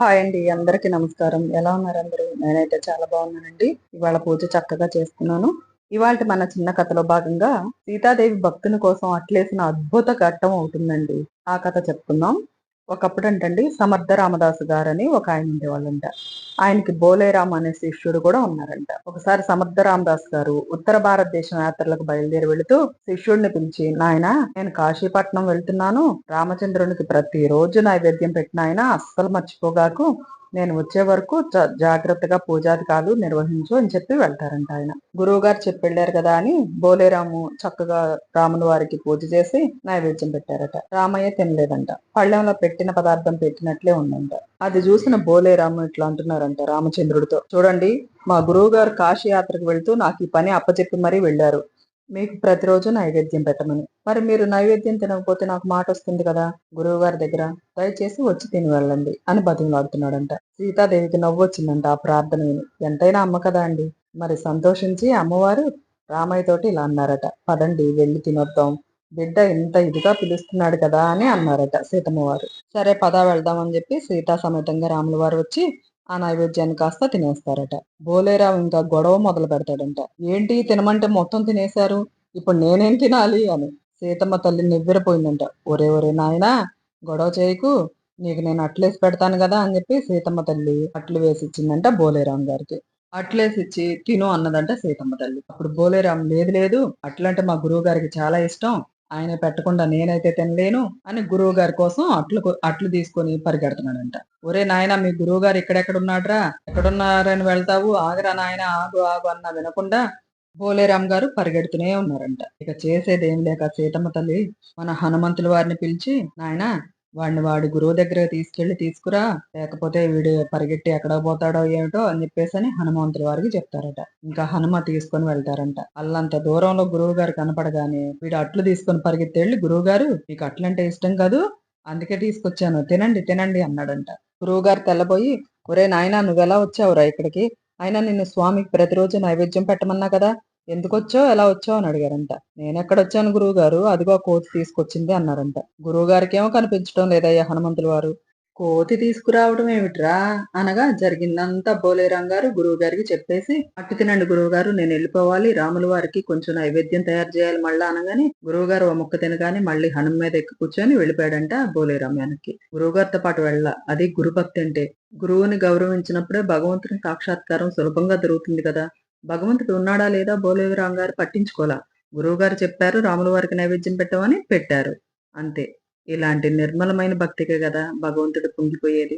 Hi అండి అందరికీ నమస్కారం. ఎలా ఉన్నారు అందరూ? నేనైతే చాలా బాగున్నానండి. ఇవాళ పూజ చక్కగా చేస్తున్నాను ఇవాళ మన చిన్న కథలో భాగంగా సీతాదేవి భక్తుని కోసం అట్లేసిన అద్భుత ఘట్టం అవుతుందండి ఆ కథ చెప్తున్నాం ఒకప్పుడు అంటండి సమర్థ రామదాసు గారని ఒక ఆయన ఉండేవాళ్ళంట. ఆయనకి బోలేరామ్ అనే శిష్యుడు కూడా ఉన్నారంట. ఒకసారి సమర్థ రామదాస్ గారు ఉత్తర భారతదేశం యాత్రలకు బయలుదేరి వెళుతూ శిష్యుడిని పిలిచి నాయన నేను కాశీపట్నం వెళ్తున్నాను. రామచంద్రునికి ప్రతి రోజు నైవేద్యం పెట్టిన ఆయన అస్సలు మర్చిపోగాకు నేను వచ్చే వరకు జాగ్రత్తగా పూజాధికాలు నిర్వహించు అని చెప్పి వెళ్తారంట ఆయన. గురువు గారు చెప్పి వెళ్ళారు కదా అని బోలేరాము చక్కగా రాముల వారికి పూజ చేసి నైవేద్యం పెట్టారట. రామయ్య తినలేదంట. పళ్ళెంలో పెట్టిన పదార్థం పెట్టినట్లే ఉందంట. అది చూసిన బోలేరాము ఇట్లా అంటున్నారంట రామచంద్రుడితో. చూడండి మా గురువు గారు కాశీ యాత్రకు వెళ్తూ నాకు ఈ పని అప్పచెప్పి మరీ వెళ్ళారు మీకు ప్రతిరోజు నైవేద్యం పెట్టమని. మరి మీరు నైవేద్యం తినకపోతే నాకు మాట వస్తుంది కదా? గురువు గారి దగ్గర దయచేసి వచ్చి తిని వెళ్ళండి అని బతిమలాడుతున్నాడంట. సీతాదేవికి నవ్వు వచ్చిందంట ఆ ప్రార్థన విని. ఎంతైనా అమ్మ కదా అండి. మరి సంతోషించి అమ్మవారు రామయ్య తోటి ఇలా అన్నారట. పదండి వెళ్ళి తినొద్దాం. బిడ్డ ఇంత ఇదిగా పిలుస్తున్నాడు కదా అని అన్నారట సీతమ్మవారు. సరే పదా వెళ్దామని చెప్పి సీతా సమేతంగా రాముల వారు వచ్చి ఆ నైవేద్యాన్ని కాస్త తినేస్తారట. బోలేరావు ఇంకా గొడవ మొదలు పెడతాడంట. ఏంటి? తినమంటే మొత్తం తినేశారు? ఇప్పుడు నేనేం తినాలి? అని సీతమ్మ తల్లి నివ్వెరపోయిందంట. ఒరే ఒరే నాయనా గొడవ చేయకు. నీకు నేను అట్లేసి పెడతాను కదా అని చెప్పి సీతమ్మ తల్లి అట్లు వేసి ఇచ్చిందంట బోలేరాం గారికి. అట్లేసి ఇచ్చి తిను అన్నదంట సీతమ్మ తల్లి. అప్పుడు బోలేరాం లేదు లేదు. అట్లంటే మా గురువు గారికి చాలా ఇష్టం. ఆయన పెట్టకుండా నేనైతే తినలేను అని గురువు గారి కోసం అట్లు అట్లు తీసుకొని పరిగెడుతున్నాడంట. ఒరే నాయన మీ గురువు గారు ఇక్కడెక్కడున్నాడ్రా? ఎక్కడున్నారని వెళ్తావు? ఆగరా నాయన ఆగు ఆగు అన్న వినకుండా భోలేరామ్ గారు పరిగెడుతూనే ఉన్నారంట. ఇక చేసేది ఏం లేక సీతమ్మ తల్లి మన హనుమంతుల వారిని పిలిచి నాయన వాడిని వాడి గురువు దగ్గర తీసుకెళ్ళి తీసుకురా లేకపోతే వీడు పరిగెట్టి ఎక్కడ పోతాడో ఏమిటో అని చెప్పేసి అని హనుమంతుల వారికి చెప్తారట. ఇంకా హనుమ తీసుకొని వెళ్తారంట. అల్లంత దూరంలో గురువు గారు కనపడగానే వీడు అట్లు తీసుకొని పరిగెత్తి వెళ్ళి గురువు గారు మీకు అట్లంటే ఇష్టం కాదు అందుకే తీసుకొచ్చాను. తినండి తినండి అన్నాడంట. గురువు గారు తెల్లబోయి ఒరే నాయన నువ్వెలా వచ్చావురా ఇక్కడికి? అయినా నిన్ను స్వామికి ప్రతిరోజు నైవేద్యం పెట్టమన్నా కదా? ఎందుకు వచ్చావు ఎలా వచ్చావు అని అడిగారంట. నేను ఎక్కడ వచ్చాను గురువు గారు అదిగో కోతి తీసుకొచ్చింది అన్నారంట. గురువు గారికి ఏమో కనిపించడం లేదయ్యా హనుమంతుల వారు. కోతి తీసుకురావడం ఏమిట్రా? అనగా జరిగిందంతా బోలేరాం గారు గురువు గారికి చెప్పేసి అట్టు తినండి గురువు గారు నేను వెళ్ళిపోవాలి. రాముల వారికి కొంచెం నైవేద్యం తయారు చేయాలి మళ్ళా అనగాని గురువు గారు ఓ ముక్క తినగానే మళ్ళీ హనుమ మీద ఎక్కి కూర్చొని వెళ్ళిపోయాడంట బోలేరాం వెనక్కి గురువు గారితో పాటు వెళ్ళ. అది గురుభక్తి అంటే. గురువుని గౌరవించినప్పుడే భగవంతుని సాక్షాత్కారం సులభంగా దొరుకుతుంది కదా. భగవంతుడు ఉన్నాడా లేదా బోలేరాం గారు పట్టించుకోలా. గురువు గారు చెప్పారు రాముల వారికి నైవేద్యం పెట్టమని పెట్టారు. అంతే. ఇలాంటి నిర్మలమైన భక్తికే కదా భగవంతుడు పొంగిపోయేది.